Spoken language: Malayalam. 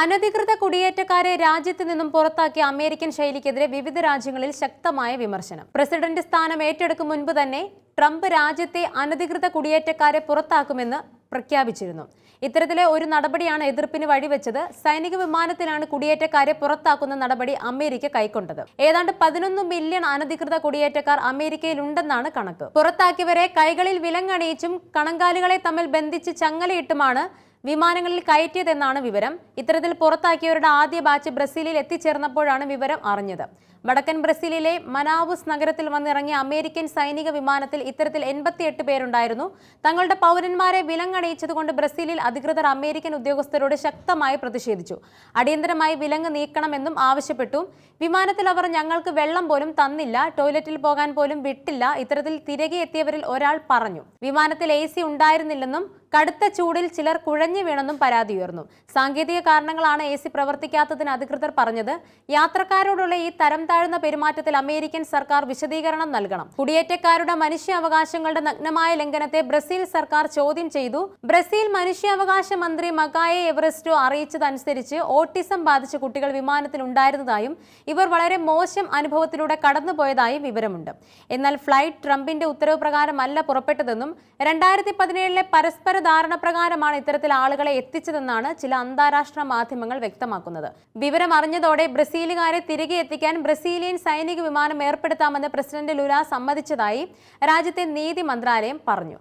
അനധികൃത കുടിയേറ്റക്കാരെ രാജ്യത്ത് നിന്നും പുറത്താക്കിയ അമേരിക്കൻ ശൈലിക്കെതിരെ വിവിധ രാജ്യങ്ങളിൽ ശക്തമായ വിമർശനം. പ്രസിഡന്റ് സ്ഥാനം ഏറ്റെടുക്കും മുൻപ് തന്നെ ട്രംപ് രാജ്യത്തെ അനധികൃത കുടിയേറ്റക്കാരെ പുറത്താക്കുമെന്ന് പ്രഖ്യാപിച്ചിരുന്നു. ഇത്തരത്തിലെ ഒരു നടപടിയാണ് എതിർപ്പിന് വഴിവെച്ചത്. സൈനിക വിമാനത്തിലാണ് കുടിയേറ്റക്കാരെ പുറത്താക്കുന്ന നടപടി അമേരിക്ക കൈക്കൊണ്ടത്. ഏതാണ്ട് പതിനൊന്ന് മില്യൺ അനധികൃത കുടിയേറ്റക്കാർ അമേരിക്കയിലുണ്ടെന്നാണ് കണക്ക്. പുറത്താക്കിയവരെ കൈകളിൽ വിലങ്ങണിയിച്ചും കണങ്കാലുകളെ തമ്മിൽ ബന്ധിച്ച് ചങ്ങലയിട്ടുമാണ് വിമാനങ്ങളിൽ കയറ്റിയതെന്നാണ് വിവരം. ഇത്തരത്തിൽ പുറത്താക്കിയവരുടെ ആദ്യ ബാച്ച് ബ്രസീലിൽ എത്തിച്ചേർന്നപ്പോഴാണ് വിവരം അറിഞ്ഞത്. വടക്കൻ ബ്രസീലിലെ മനാവുസ് നഗരത്തിൽ വന്നിറങ്ങിയ അമേരിക്കൻ സൈനിക വിമാനത്തിൽ ഇത്തരത്തിൽ എൺപത്തിയെട്ട് പേരുണ്ടായിരുന്നു. തങ്ങളുടെ പൗരന്മാരെ വിലങ്ങണിയിച്ചതുകൊണ്ട് ബ്രസീലിൽ അധികൃതർ അമേരിക്കൻ ഉദ്യോഗസ്ഥരോട് ശക്തമായി പ്രതിഷേധിച്ചു. അടിയന്തരമായി വിലങ്ങ് നീക്കണമെന്നും ആവശ്യപ്പെട്ടു. വിമാനത്തിൽ അവർ ഞങ്ങൾക്ക് വെള്ളം പോലും തന്നില്ല ടോയ്ലറ്റിൽ പോകാൻ പോലും വിട്ടില്ല ഇത്തരത്തിൽ തിരികെ എത്തിയവരിൽ ഒരാൾ പറഞ്ഞു. വിമാനത്തിൽ എ സി ഉണ്ടായിരുന്നില്ലെന്നും കടുത്ത ചൂടിൽ ചിലർ കുഴഞ്ഞു വീണെന്നും പരാതി ഉയർന്നു. സാങ്കേതിക കാരണങ്ങളാണ് എ സി പ്രവർത്തിക്കാത്തതിന് അധികൃതർ പറഞ്ഞത്. യാത്രക്കാരോടുള്ള ഈ തരം താഴ്ന്ന പെരുമാറ്റത്തിൽ അമേരിക്കൻ സർക്കാർ വിശദീകരണം നൽകണം. കുടിയേറ്റക്കാരുടെ മനുഷ്യാവകാശങ്ങളുടെ നഗ്നമായ ലംഘനത്തെ ബ്രസീൽ സർക്കാർ ചോദ്യം ചെയ്തു. ബ്രസീൽ മനുഷ്യാവകാശ മന്ത്രി മകായെ എവറസ്റ്റോ അറിയിച്ചതനുസരിച്ച് ഓട്ടിസം ബാധിച്ച കുട്ടികൾ വിമാനത്തിൽ ഉണ്ടായിരുന്നതായും ഇവർ വളരെ മോശം അനുഭവത്തിലൂടെ കടന്നുപോയതായും വിവരമുണ്ട്. എന്നാൽ ഫ്ലൈറ്റ് ട്രംപിന്റെ ഉത്തരവ് പ്രകാരമല്ല പുറപ്പെട്ടതെന്നും രണ്ടായിരത്തി പതിനേഴിലെ പരസ്പര ധാരണ പ്രകാരമാണ് ഇത്തരത്തിൽ ആളുകളെ എത്തിച്ചതെന്നാണ് ചില അന്താരാഷ്ട്ര മാധ്യമങ്ങൾ വ്യക്തമാക്കുന്നത്. വിവരം അറിഞ്ഞതോടെ ബ്രസീലുകാരെ തിരികെ എത്തിക്കാൻ ബ്രസീലിയൻ സൈനിക വിമാനം ഏർപ്പെടുത്താമെന്ന് പ്രസിഡന്റ് ലുല സമ്മതിച്ചതായി രാജ്യത്തെ നീതി മന്ത്രാലയം പറഞ്ഞു.